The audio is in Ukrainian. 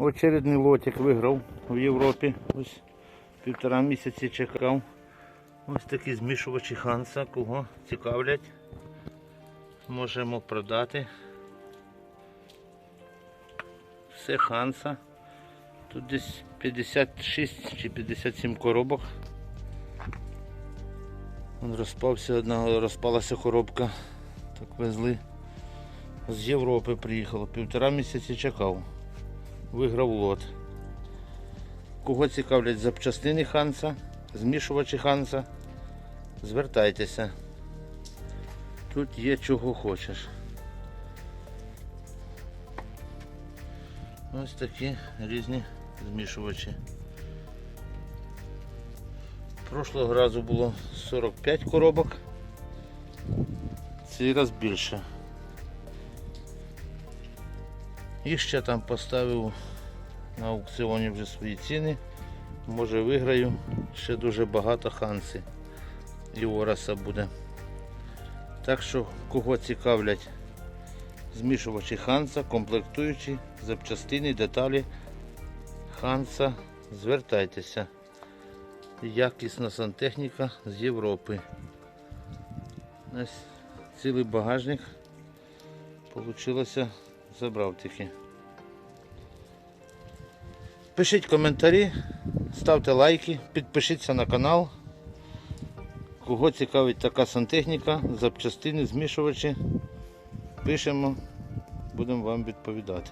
Очередний лотик виграв в Європі. Ось півтора місяці чекав. Ось такі змішувачі Ханса, кого цікавлять. Можемо продати. Все Ханса. Тут десь 56 чи 57 коробок. Вон розпався одна, розпалася коробка. Так везли. З Європи приїхало. Півтора місяці чекав. Виграв лот. Кого цікавлять запчастини Ханса, змішувачі Ханса, звертайтеся. Тут є чого хочеш. Ось такі різні змішувачі. Прошлого разу було 45 коробок. Цей раз більше. І ще там поставив на аукціоні вже свої ціни. Може виграю. Ще дуже багато ханси і ораса буде. Так що кого цікавлять змішувачі Ханса, комплектуючі, запчастини, деталі Ханса, звертайтеся. Якісна сантехніка з Європи. Ось цілий багажник. Получилося, забрав тільки. Пишіть коментарі, ставте лайки, підпишіться на канал. Кого цікавить така сантехніка, запчастини, змішувачі, пишемо, будемо вам відповідати.